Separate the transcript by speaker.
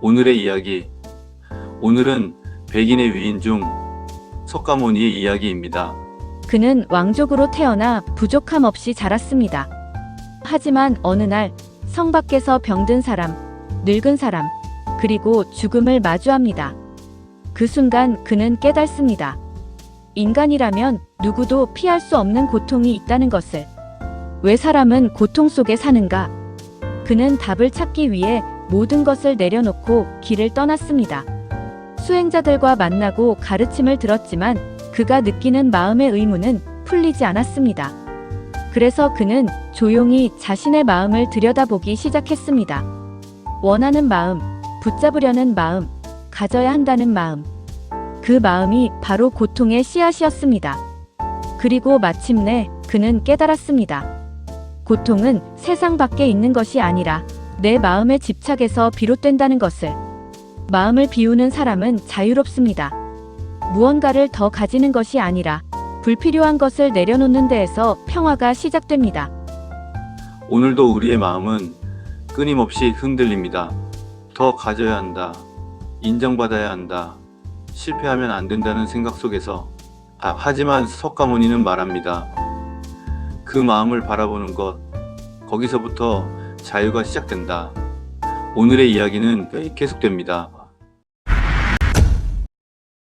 Speaker 1: 오늘의 이야기. 오늘은 백인의 위인 중 석가모니의 이야기입니다.
Speaker 2: 그는 왕족으로 태어나 부족함 없이 자랐습니다. 하지만 어느 날 성 밖에서 병든 사람, 늙은 사람, 그리고 죽음을 마주합니다. 그 순간 그는 깨닫습니다. 인간이라면 누구도 피할 수 없는 고통이 있다는 것을. 왜 사람은 고통 속에 사는가? 그는 답을 찾기 위해 모든 것을 내려놓고 길을 떠났습니다. 수행자들과 만나고 가르침을 들었지만 그가 느끼는 마음의 의무는 풀리지 않았습니다. 그래서 그는 조용히 자신의 마음을 들여다보기 시작했습니다. 원하는 마음, 붙잡으려는 마음, 가져야 한다는 마음. 그 마음이 바로 고통의 씨앗이었습니다. 그리고 마침내 그는 깨달았습니다. 고통은 세상 밖에 있는 것이 아니라 내 마음의 집착에서 비롯된다는 것을. 마음을 비우는 사람은 자유롭습니다. 무언가를 더 가지는 것이 아니라 불필요한 것을 내려놓는 데에서 평화가 시작됩니다.
Speaker 1: 오늘도 우리의 마음은 끊임없이 흔들립니다. 더 가져야 한다. 인정받아야 한다. 실패하면 안 된다는 생각 속에서. 아, 하지만 석가모니는 말합니다. 그 마음을 바라보는 것, 거기서부터 자유가 시작된다. 오늘의 이야기는 계속됩니다.